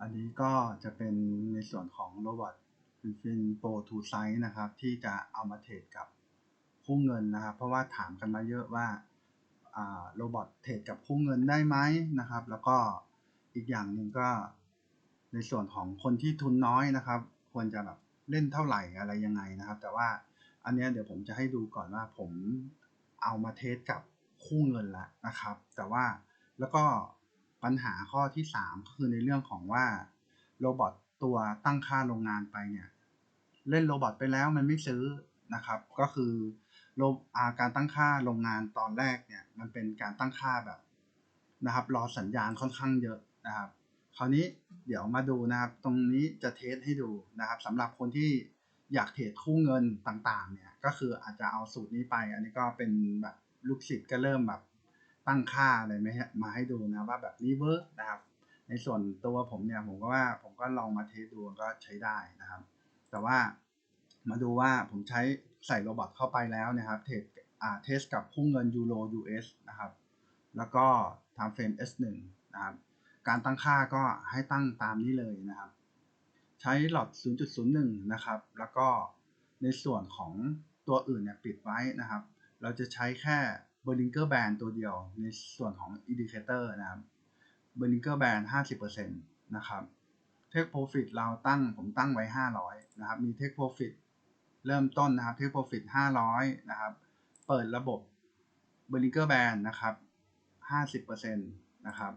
อันนี้ก็จะเป็นในส่วนของโรบอทฟินฟินโปรทูไซส์นะครับ ที่จะเอามาเทรดกับคู่เงินนะครับ เพราะว่าถามกันมาเยอะว่าโรบอทเทรดกับคู่เงินได้ไหมนะครับ แล้วก็อีกอย่างหนึ่งก็ในส่วนของคนที่ทุนน้อยนะครับ ควรจะแบบเล่นเท่าไหร่อะไรยังไงนะครับ แต่ว่าอันนี้เดี๋ยวผมจะให้ดูก่อนว่าผมเอามาเทสกับคู่เงินแล้วนะครับ แต่ว่าแล้วก็ ปัญหาข้อที่3ก็คือในเรื่องของว่าโรบอทตัวตั้งค่าโรงงานไปเนี่ยเล่นโรบอทไปแล้วมันไม่ซื้อนะครับ ก็คือโรอาการตั้งค่าโรงงานตอนแรกเนี่ยมันเป็นการตั้งค่าแบบนะครับ รอสัญญาณค่อนข้างเยอะนะครับ คราวนี้เดี๋ยวมาดูนะครับ ตรงนี้จะเทสให้ดูนะครับสำหรับคนที่อยากเทรดคู่เงินต่างๆ เนี่ยก็คืออาจจะเอาสูตรนี้ไป อันนี้ก็เป็นแบบลูกศิษย์ก็เริ่มแบบ ตั้งค่าอะไรไหมมาให้ดูนะว่าแบบนี้เวิร์กนะครับ ในส่วนตัวผมเนี่ยผมก็ว่าผมก็ลองมาเทสดูก็ใช้ได้นะครับ แต่ว่ามาดูว่าผมใช้ใส่โรบอทเข้าไปแล้วนะครับเทสอ่าเทสกับคู่เงินยูโร US นะครับ แล้วก็ทำเฟรม S1 นะครับ การตั้งค่าก็ให้ตั้งตามนี้เลยนะครับ ใช้หลอด 0.01 นะครับ แล้วก็ในส่วนของตัวอื่นเนี่ยปิดไว้นะครับ เราจะใช้แค่ b e r l i n g e r Band ตัวเดียวในส่วนของ Indicator นะครับ b e r l i n g e r Band 50%นะครับ Take Profit เราตั้งผมตั้งไว้ 500 นะครับ มี Take Profit เริ่มต้นนะครับ Take Profit 500 นะครับ เปิดระบบ b e r l i n g e r Band นะครับ 50%นะครับ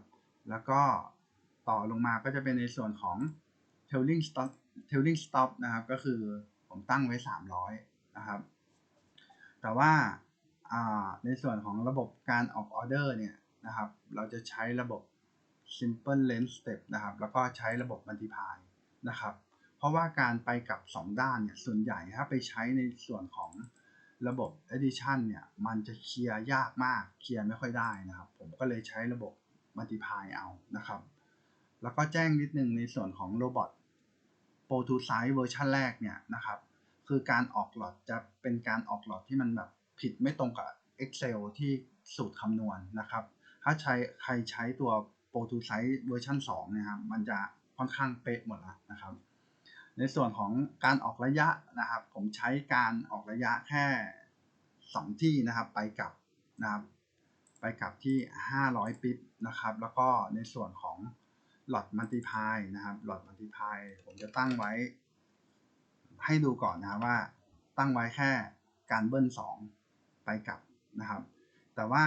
แล้วก็ต่อลงมาก็จะเป็นในส่วนของ Trailing Stop Tailing Stop นะครับ ก็คือผมตั้งไว้ 300 นะครับ แต่ว่า ในส่วนของระบบการออกออเดอร์เนี่ยนะครับ เราจะใช้ระบบ simple length step นะครับ แล้วก็ใช้ระบบ multiply นะครับ เพราะว่าการไปกับ 2 ด้านเนี่ย ส่วนใหญ่ถ้าไปใช้ในส่วนของระบบ addition เนี่ย มันจะเคลียร์ยากมาก เคลียร์ไม่ค่อยได้นะครับ ผมก็เลยใช้ระบบ multiply เอานะครับ แล้วก็แจ้งนิดนึงในส่วนของ robot pro to size เวอร์ชันแรกเนี่ยนะครับ คือการออกหลอดจะเป็นการออกหลอดที่มันแบบ ผิดไม่ตรงกับ Excel ที่สูตรคำนวณนนะครับ ถ้าใช้ใครใช้ตัว Pro to Size เวอร์ชัน2นะครับ มันจะค่อนข้างเป๊ะหมดแล้วนะครับ ในส่วนของการออกระยะนะครับ ผมใช้การออกระยะแค่ 2 ที่นะครับ ไปกับนะครับไปกับที่ 500 ปิ๊บนะครับ แล้วก็ในส่วนของหลอดมัลติพายนะครับ หลอดมัลติพายผมจะตั้งไว้ ให้ดูก่อนนะครับว่าตั้งไว้แค่การเบิ้ล2 ไปกับนะครับ แต่ว่า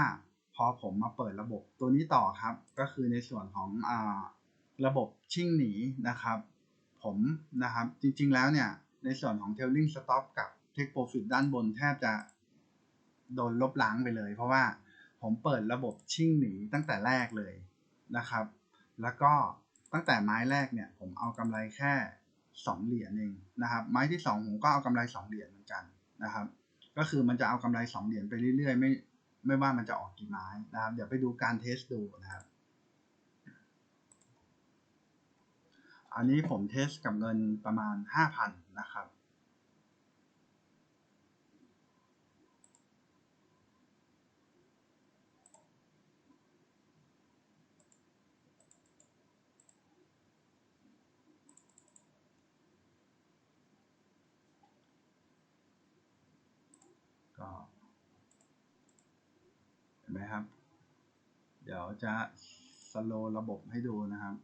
พอผมมาเปิดระบบตัวนี้ต่อครับ ก็คือในส่วนของอระบบชิ่งหนีนะครับ ผมนะครับจริงๆแล้วเนี่ย ในส่วนของ tailing stop กับ take profit ด้านบนแทบจะโดนลบล้างไปเลย เพราะว่าผมเปิดระบบชิ่งหนีตั้งแต่แรกเลยนะครับ แล้วก็ตั้งแต่ไม้แรกเนี่ย ผมเอากำไรแค่ 2 เหรียญเองนะครับ ไม้ที่ 2 ผมก็เอากำไร 2 เหรียญเหมือนกันนะครับ ก็คือมันจะเอากำไร2เหรียญไปเรื่อยๆ ไม่ไม่ว่ามันจะออกกี่ไม้นะครับ เดี๋ยวไปดูการเทสดูนะครับ อันนี้ผมเทสกับเงินประมาณ 5,000 นะครับก็เห็ นไหมครับ เดี๋ยวจะสโลระบบให้ดูนะครับ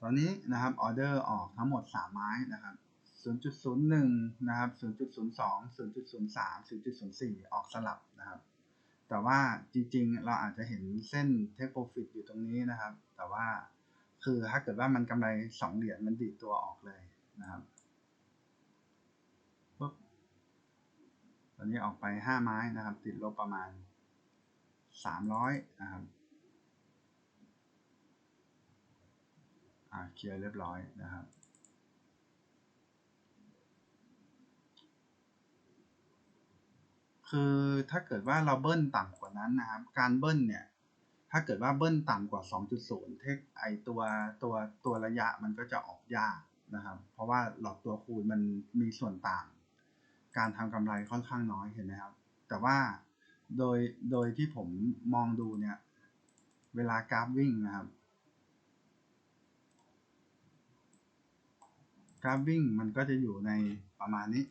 ตอนนี้นะครับออเดอร์ออกทั้งหมด 3 ไม้นะครับ 0.01 นะครับ 0.02 0.03 0.04 ออกสลับนะครับ แต่ว่าจริงๆ เราอาจจะเห็นเส้น Take Profit อยู่ตรงนี้นะครับ แต่ว่า คือถ้าเกิดว่ามันกำไร2เหรียญมันดีดตัวออกเลยนะครับปุ๊บตอนนี้ออกไป5ไม้นะครับ ติดลบประมาณ300นะครับเคลียร์เรียบร้อยนะครับคือถ้าเกิดว่าเราเบิ้ลต่ำกว่านั้นนะครับ การเบิ้ลเนี่ย ถ้าเกิดว่าเบิ้ลต่ำกว่า 2.0 เทคไอตัวตัวตัวระยะมันก็จะออกยากนะครับ เพราะว่าหลอดตัวคูณมันมีส่วนต่าง การทำกำไรค่อนข้างน้อยเห็นไหมครับ แต่ว่าโดยโดยที่ผมมองดูเนี่ย เวลากราฟวิ่งนะครับ กราฟวิ่งมันก็จะอยู่ในประมาณนี้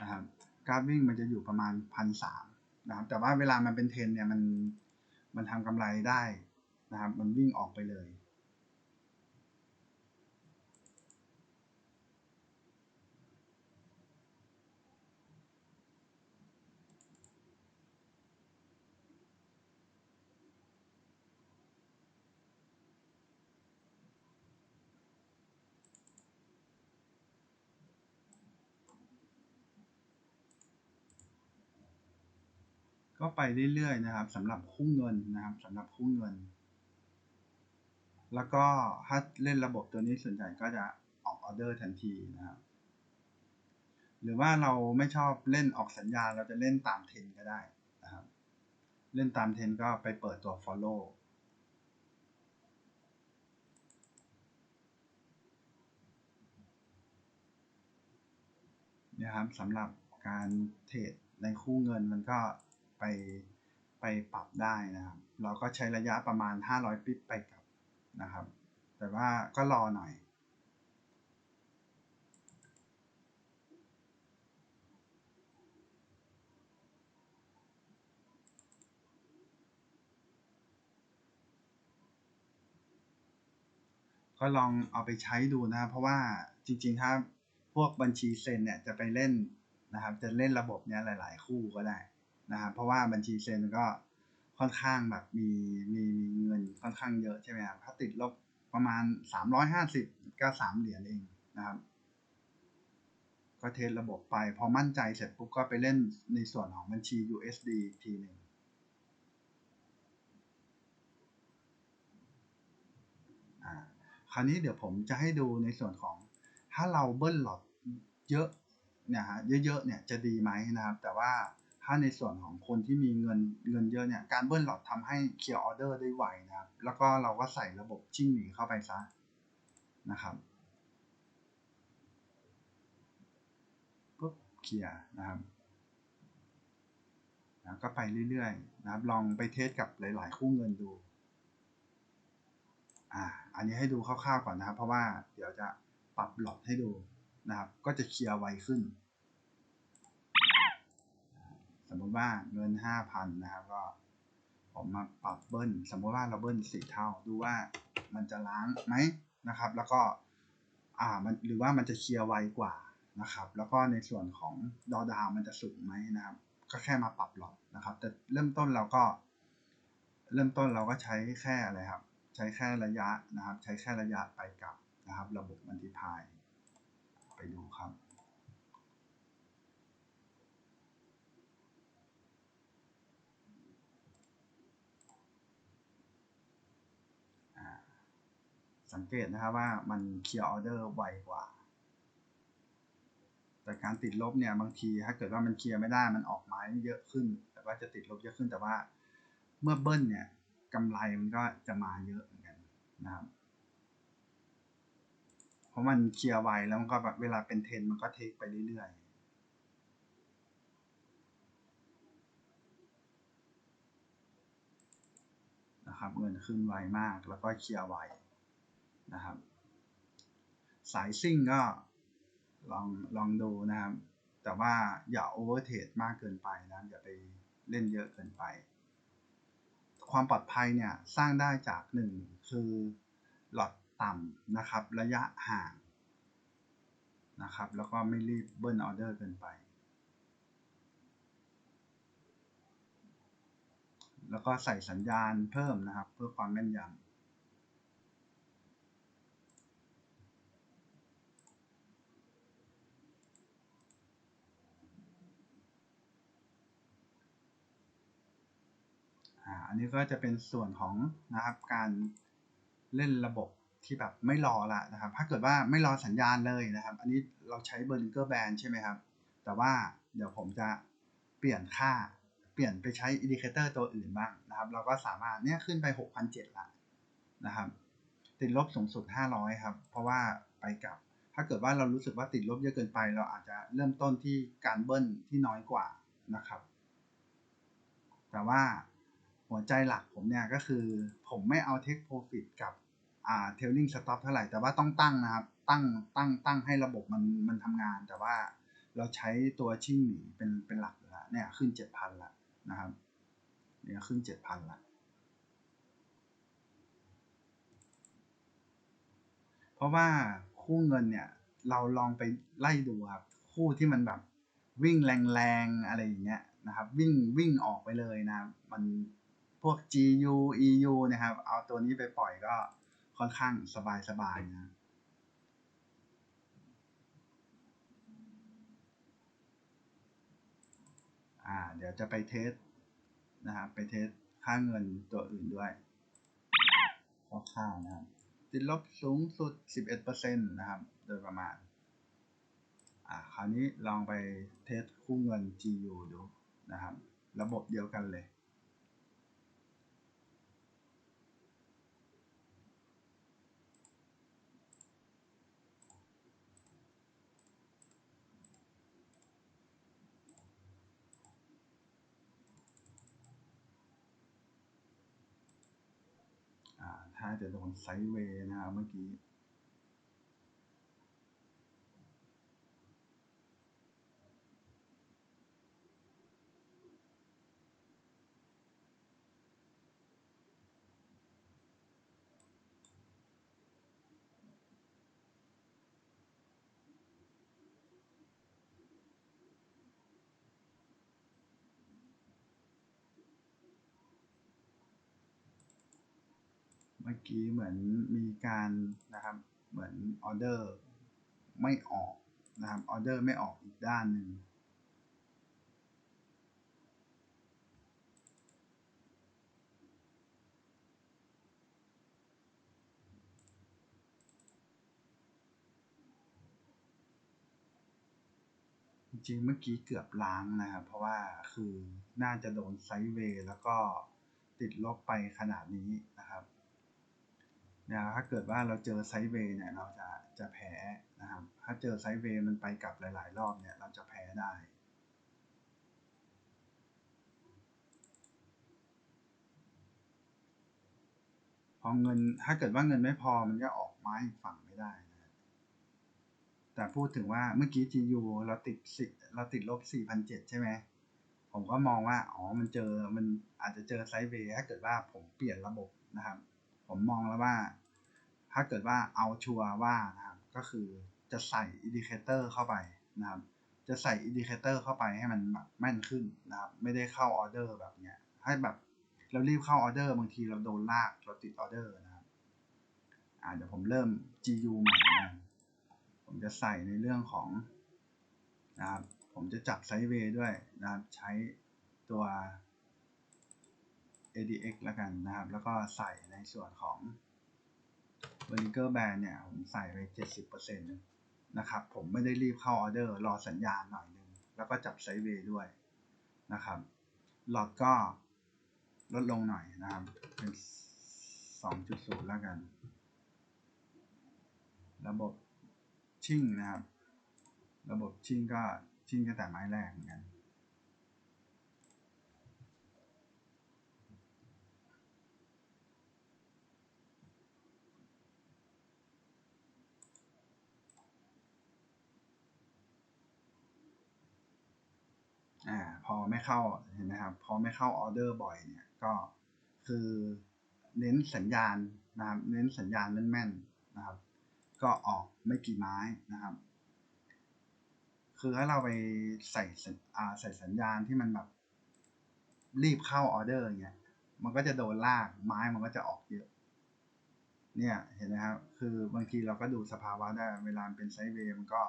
นะครับ กราฟวิ่งมันจะอยู่ประมาณพันสามนะครับ แต่ว่าเวลามันเป็นเทรนเนี่ยมัน มันทำกำไรได้นะครับ มันวิ่งออกไปเลย ก็ไปเรื่อยๆนะครับสำหรับคู่เงินนะครับสำหรับคู่เงิน แล้วก็ถ้าเล่นระบบตัวนี้ส่วนใหญ่ก็จะออกออเดอร์ทันทีนะครับหรือว่าเราไม่ชอบเล่นออกสัญญาเราจะเล่นตามเทรนก็ได้นะครับ เล่นตามเทรนก็ไปเปิดตัว follow นะครับสำหรับการเทรดในคู่เงินมันก็ ไปไปปรับได้นะครับ เราก็ใช้ระยะประมาณ 500 ปิ๊บไปกลับนะครับ แต่ว่าก็รอหน่อยก็ลองเอาไปใช้ดูนะครับเพราะว่าจริงๆ ถ้าพวกบัญชีเซนเนี่ยจะไปเล่นนะครับ จะเล่นระบบเนี้ยหลาย ๆ คู่ก็ได้ นะครับเพราะว่าบัญชีเซนก็ค่อนข้างแบบมีมีมีเงินค่อนข้างเยอะใช่ไหมครับถ้าติดลบประมาณ350ก็3เหรียญเองนะครับ ก็เทสระบบไป พอมั่นใจเสร็จปุ๊บก็ไปเล่นในส่วนของบัญชี USD อีกทีหนึ่งคราวนี้เดี๋ยวผมจะให้ดูในส่วนของถ้าเราเบิ้ลหลอดเยอะเนี่ยฮะเยอะๆเนี่ยจะดีไหมนะครับ แต่ว่า ถ้าในส่วนของคนที่มีเงินเงินเยอะเนี่ยการเบิ้ลหลอดทำให้เคลียร์ออเดอร์ได้ไวนะครับ แล้วก็เราก็ใส่ระบบชิ่งหนีเข้าไปซะนะครับปุ๊บเคลียร์นะครับแล้วก็ไปเรื่อยๆนะครับลองไปเทสกับหลาย ๆ คู่เงินดูอ่าอันนี้ให้ดูคร่าวๆก่อนนะครับ เพราะว่าเดี๋ยวจะปรับหลอดให้ดูนะครับ ก็จะเคลียร์ไวขึ้น มมติว่าเงินห้าพันนะครับก็ผมมาปรับเบิ้ลสมมติว่าเราเบิ้ลสี่เท่าดูว่ามันจะล้างไหมนะครับ แล้วก็อ่ามันหรือว่ามันจะเคลียร์ไวกว่านะครับ แล้วก็ในส่วนของดอดาวมันจะสูงไหมนะครับ ก็แค่มาปรับหลอดนะครับ แต่เริ่มต้นเราก็ เริ่มต้นเราก็ใช้แค่อะไรครับ ใช้แค่ระยะนะครับ ใช้แค่ระยะไปกลับนะครับ ระบบมันติพายไปดูครับ สังเกตนะครับว่ามันเคลียร์ออเดอร์ไวกว่า แต่การติดลบเนี่ยบางทีถ้าเกิดว่ามันเคลียร์ไม่ได้มันออกไม้เยอะขึ้น แต่ว่าจะติดลบเยอะขึ้นแต่ว่าเมื่อเบิ้ลเนี่ยกำไรมันก็จะมาเยอะเหมือนกันนะครับเพราะมันเคลียร์ไวแล้วมันก็แบบเวลาเป็นเทนมันก็เทคไปเรื่อยๆนะครับเงินขึ้นไวมากแล้วก็เคลียร์ไว นะครับ สายซิ่งก็ลองลองดูนะครับ แต่ว่าอย่าโอเวอร์เทรดมากเกินไปนะอย่าไปเล่นเยอะเกินไป ความปลอดภัยเนี่ยสร้างได้จากหนึ่งคือหลอดต่ำนะครับ ระยะห่างนะครับ แล้วก็ไม่รีบเบิ้ลออเดอร์เกินไป แล้วก็ใส่สัญญาณเพิ่มนะครับ เพื่อความแม่นยำ อันนี้ก็จะเป็นส่วนของนะครับการเล่นระบบที่แบบไม่รอละนะครับ ถ้าเกิดว่าไม่รอสัญญาณเลยนะครับ อันนี้เราใช้เบอร์ลิงเกอร์แบนใช่ไหมครับ แต่ว่าเดี๋ยวผมจะเปลี่ยนค่า เปลี่ยนไปใช้อินดิเคเตอร์ตัวอื่นบ้างนะครับ เราก็สามารถเนี่ยขึ้นไป 6,007ละนะครับ ติดลบสูงสุด 500 ครับ เพราะว่าไปกับ ถ้าเกิดว่าเรารู้สึกว่าติดลบเยอะเกินไป เราอาจจะเริ่มต้นที่การเบิ้ลที่น้อยกว่านะครับ แต่ว่า หัวใจหลักผมเนี่ยก็คือผมไม่เอาเทคโปรฟิตกับอ่าเทลลิงสต็อปเท่าไหร่ แต่ว่าต้องตั้งนะครับ ตั้งตั้งตั้งให้ระบบมันมันทำงาน แต่ว่าเราใช้ตัวชิ่งหนีเป็นเป็นหลักแล้วเนี่ยขึ้นเจ็ดพันละนะครับเนี่ยขึ้นเจ็ดพันละเพราะว่าคู่เงินเนี่ยเราลองไปไล่ดูครับ คู่ที่มันแบบวิ่งแรงๆอะไรอย่างเงี้ยนะครับ วิ่งวิ่งออกไปเลยนะมัน พวก GU EU นะครับ เอาตัวนี้ไปปล่อยก็ค่อนข้างสบายๆนะอ่า เดี๋ยวจะไปเทสนะครับ ไปเทสค่าเงินตัวอื่นด้วยคร่าวๆนะครับ ติดลบสูงสุด 11%นะครับ โดยประมาณ อ่า คราวนี้ลองไปเทสคู่เงิน GU ดูนะครับ ระบบเดียวกันเลย อ่าถ้าจะโดนไซด์เวย์นะครับเมื่อกี้ เมื่อกี้เหมือนมีการนะครับเหมือนออเดอร์ไม่ออกนะครับออเดอร์ไม่ออกอีกด้านหนึ่งจริงเมื่อกี้เกือบล้างนะครับ เพราะว่าคือน่าจะโดนไซด์เวย์แล้วก็ติดลบไปขนาดนี้นะครับ นี่ยถ้าเกิดว่าเราเจอไซด์เวย์เนี่ยเราจะจะแพ้นะครับถ้าเจอไซด์เวย์มันไปกลับหลาย ๆ รอบเนี่ยเราจะแพ้ได้พอเงินถ้าเกิดว่าเงินไม่พอมันก็ออกไม้ฝั่งไม่ได้นะแต่พูดถึงว่าเมื่อกี้ GU เราติดสิเราติดลบ 4,700 ใช่ไหมผมก็มองว่า อ๋อ มันเจอมันอาจจะเจอไซด์เวย์ถ้าเกิดว่าผมเปลี่ยนระบบนะครับ ผมมองแล้วว่า ถ้าเกิดว่าเอาชัวร์ว่านะครับก็คือจะใส่อินดิเคเตอร์เข้าไปนะครับ จะใส่อินดิเคเตอร์เข้าไปให้มันแบบแม่นขึ้นนะครับ ไม่ได้เข้าออเดอร์แบบเนี้ย ให้แบบเรารีบเข้าออเดอร์บางทีเราโดนลากเราติดออเดอร์นะครับอ่าเดี๋ยวผมเริ่ม GU ใหม่นะผมจะใส่ในเรื่องของนะครับผมจะจับไซด์เวย์ด้วยนะครับใช้ตัว ADX แล้วกันนะครับ แล้วก็ใส่ในส่วนของ v e r t i c a l band เนี่ย ผมใส่ไป 70%นะครับ ผมไม่ได้รีบเข้าออเดอร์ รอสัญญาณหน่อยนึง แล้วก็จับไซด์เวย์ด้วยนะครับ หลอดก็ลดลงหน่อยนะครับ เป็น 2.0 แล้วกัน ระบบชิ่งนะครับ ระบบชิ่งก็ชิ่งตั้งแต่ไม้แรกเหมือนกัน อ่าพอไม่เข้าเห็นไหมครับพอไม่เข้าออเดอร์บ่อยเนี่ยก็คือเน้นสัญญาณนะครับเน้นสัญญาณแม่นๆนะครับ ก็ออกไม่กี่ไม้นะครับ คือถ้าเราไปใส่อ่าใส่สัญญาณที่มันแบบรีบเข้าออเดอร์เงี้ยมันก็จะโดนลากไม้มันก็จะออกเยอะ เนี่ยเห็นไหมครับ คือบางทีเราก็ดูสภาวะได้เวลาเป็นไซด์เวย์มันก็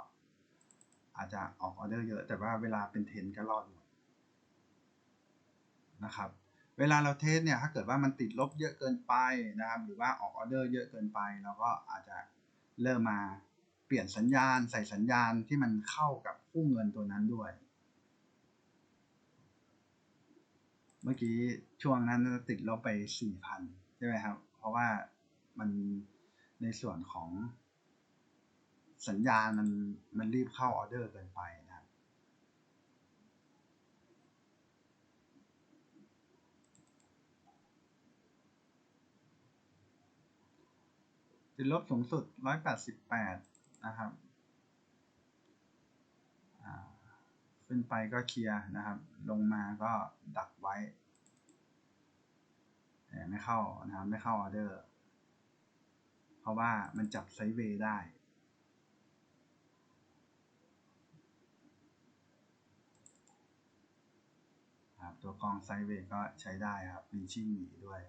อาจจะออกออเดอร์เยอะ แต่ว่าเวลาเป็นเทนก็รอดหมดนะครับ เวลาเราเทสเนี่ยถ้าเกิดว่ามันติดลบเยอะเกินไปนะครับ หรือว่าออกออเดอร์เยอะเกินไปเราก็อาจจะเริ่มมาเปลี่ยนสัญญาณ ใส่สัญญาณที่มันเข้ากับคู่เงินตัวนั้นด้วย เมื่อกี้ช่วงนั้นติดลบไป 4,000 ใช่ไหมครับ เพราะว่ามันในส่วนของ สัญญาณมันมันรีบเข้าออเดอร์เกินไปนะครับ ติดลบสูงสุด 188 นะครับขึ้นไปก็เคลียร์นะครับ ลงมาก็ดักไว้แต่ไม่เข้านะครับ ไม่เข้าออเดอร์ เพราะว่ามันจับไซด์เวย์ได้ ครับ ตัวกองไซเวก็ใช้ได้ครับมีชิ่งหนีด้วย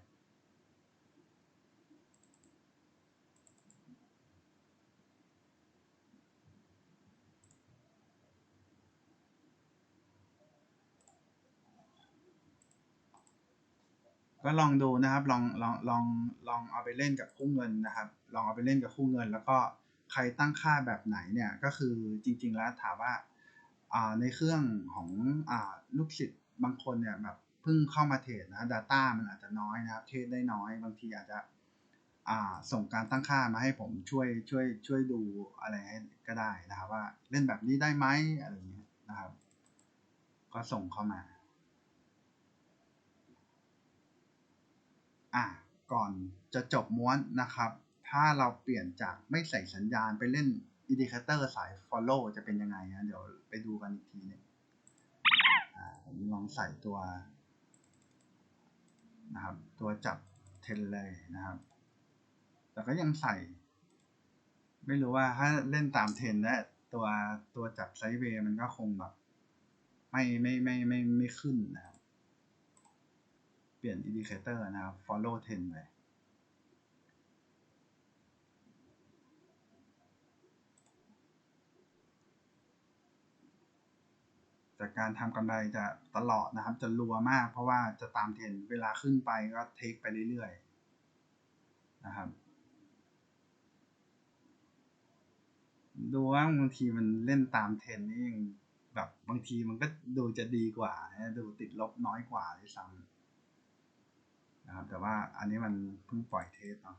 ก็ลองดูนะครับลองลองลองลองเอาไปเล่นกับคู่เงินนะครับ ลองเอาไปเล่นกับคู่เงิน แล้วก็ใครตั้งค่าแบบไหนเนี่ยก็คือจริง ๆ แล้วถามว่าในเครื่องของอลูกศิษย์ บางคนเนี่ยแบบเพิ่งเข้ามาเทรดนะ Data มันอาจจะน้อยนะครับ เทรดได้น้อย บางทีอาจจะอ่าส่งการตั้งค่ามาให้ผมช่วยช่วยช่วยดูอะไรให้ก็ได้นะครับ ว่าเล่นแบบนี้ได้ไหมอะไรเงี้ยนะครับ ก็ส่งเข้ามา อะก่อนจะจบม้วนนะครับ ถ้าเราเปลี่ยนจากไม่ใส่สัญญาณไปเล่นอินดิเคเตอร์สาย follow จะเป็นยังไงนะเดี๋ยวไปดูกันอีกทีหนึงอ่า ผมลองใส่ตัวนะครับตัวจับเทนเลยนะครับ แต่ก็ยังใส่ ไม่รู้ว่าถ้าเล่นตามเทนนและตัวตัวจับไซเวย์มันก็คงแบบไม่ไม่ไม่ไม่ไม่ขึ้นนะครับ เปลี่ยนอินดิเคเตอร์นะครับ follow 10เลย จากการทำกำไรจะตลอดนะครับ จะรัวมากเพราะว่าจะตามเทรนเวลาขึ้นไปก็เทคไปเรื่อยๆนะครับดูว่าบางทีมันเล่นตามเทรนนี่ยังแบบบางทีมันก็ดูจะดีกว่า ดูติดลบน้อยกว่าด้วยซ้ำนะครับแต่ว่าอันนี้มันเพิ่งปล่อยเทสเนาะ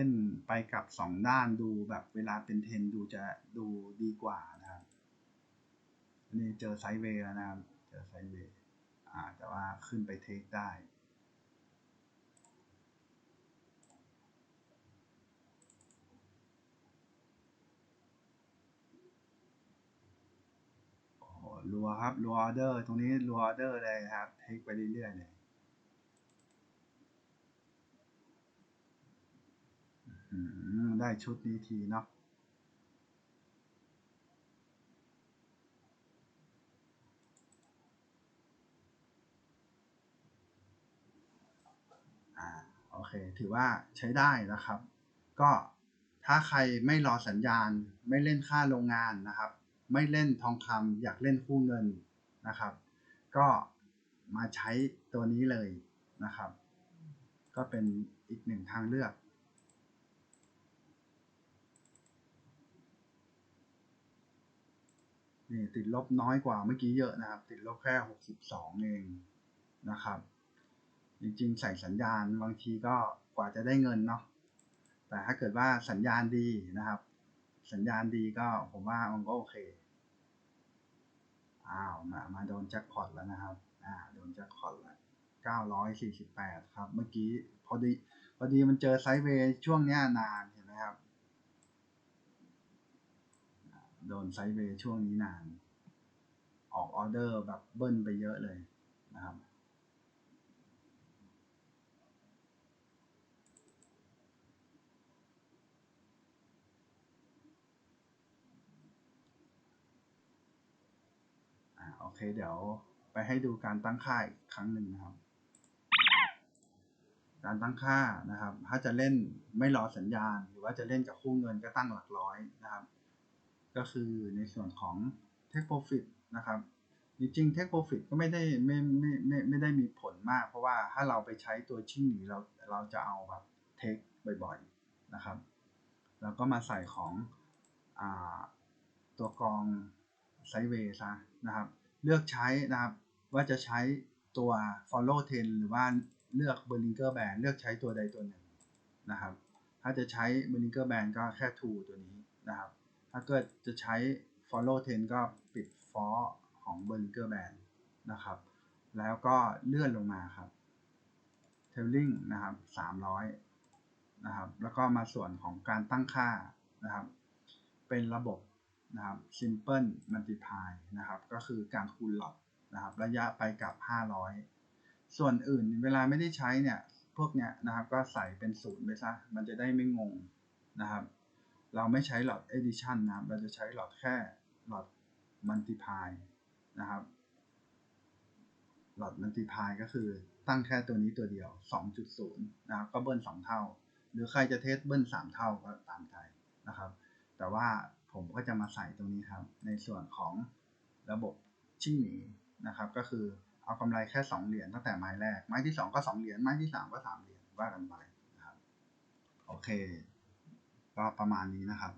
ล่นไปกับสองด้านดูแบบเวลาเป็นเทรนดูจะดูดีกว่านะครับอันนี้เจอไซด์เวย์แล้วนะครับ เจอไซด์เวย์อ่าแต่ว่าขึ้นไปเทคได้รัวครับรัวออเดอร์ตรงนี้รัวออเดอร์เลยครับเทคไปเรื่อยๆเลยอืม ได้ชุดนี้ทีเนาะอ่าโอเค ถือว่าใช้ได้นะครับ ก็ถ้าใครไม่รอสัญญาณ ไม่เล่นค่าโรงงานนะครับ ไม่เล่นทองคำอยากเล่นคู่เงินนะครับ ก็มาใช้ตัวนี้เลยนะครับ ก็เป็นอีกหนึ่งทางเลือก นี่ติดลบน้อยกว่าเมื่อกี้เยอะนะครับ ติดลบแค่หกสิบสองเองนะครับ จริงๆ ใส่สัญญาณบางทีก็กว่าจะได้เงินเนาะแต่ถ้าเกิดว่าสัญญาณดีนะครับ สัญญาณดีก็ผมว่ามันก็โอเคอ้าวมามาโดนแจ็คพอตแล้วนะครับอ่าโดนแจ็คพอตแล้วเก้าร้อยสี่สิบแปดครับ เมื่อกี้พอดีพอดีมันเจอไซด์เวย์ช่วงเนี้ยนานเห็นไหมครับ โดนไซด์เวย์ช่วงนี้นาน ออกออเดอร์แบบเบิ้ลไปเยอะเลยนะครับอ่าโอเคเดี๋ยวไปให้ดูการตั้งค่าอีกครั้งหนึ่งนะครับ การตั้งค่านะครับ ถ้าจะเล่นไม่รอสัญญาณ หรือว่าจะเล่นกับคู่เงินก็ตั้งหลักร้อยนะครับ ก็คือในส่วนของ Take Profit นะครับจริงๆ Take Profit ก็ไม่ได้ไม่ไม่ไม่ไม่ได้มีผลมาก เพราะว่าถ้าเราไปใช้ตัวชิ่งหนีเราเราจะเอาแบบ Take บ่อยๆนะครับ แล้วก็มาใส่ของอตัวกรองไซเวย์ซะนะครับ เลือกใช้นะครับว่าจะใช้ตัว follow 10 หรือว่าเลือก Bollinger Band เลือกใช้ตัวใดตัวหนึ่งนะครับ ถ้าจะใช้ Bollinger Band ก็แค่ tool ตัวนี้นะครับ ถ้าเกิดจะใช้ follow 10 ก็ปิด for ของ Bollinger Band นะครับ แล้วก็เลื่อนลงมาครับ tailing นะครับ 300 นะครับ แล้วก็มาส่วนของการตั้งค่านะครับ เป็นระบบนะครับ simple multiply นะครับ ก็คือการคูณหลอดนะครับ ระยะไปกับ 500 ส่วนอื่นเวลาไม่ได้ใช้เนี่ย พวกเนี้ยนะครับ ก็ใส่เป็นศูนย์ไปซะ มันจะได้ไม่งงนะครับ เราไม่ใช้หลอด addition นะครับ เราจะใช้หลอดแค่หลอด multiply นะครับ หลอด multiply ก็คือตั้งแค่ตัวนี้ตัวเดียว 2.0 นะครับ ก็เบิ้ล2 เท่า หรือใครจะเทสเบิ้ล3 เท่าก็ตามใจนะครับ แต่ว่าผมก็จะมาใส่ตรงนี้ครับ ในส่วนของระบบชิ่งหนีนะครับ ก็คือเอากำไรแค่ 2 เหรียญตั้งแต่ไม้แรก ไม้ที่ 2 ก็ 2 เหรียญ ไม้ที่ 3 ก็ 3 เหรียญว่ากันไปนะครับ โอเค ก็ประมาณนี้นะครับ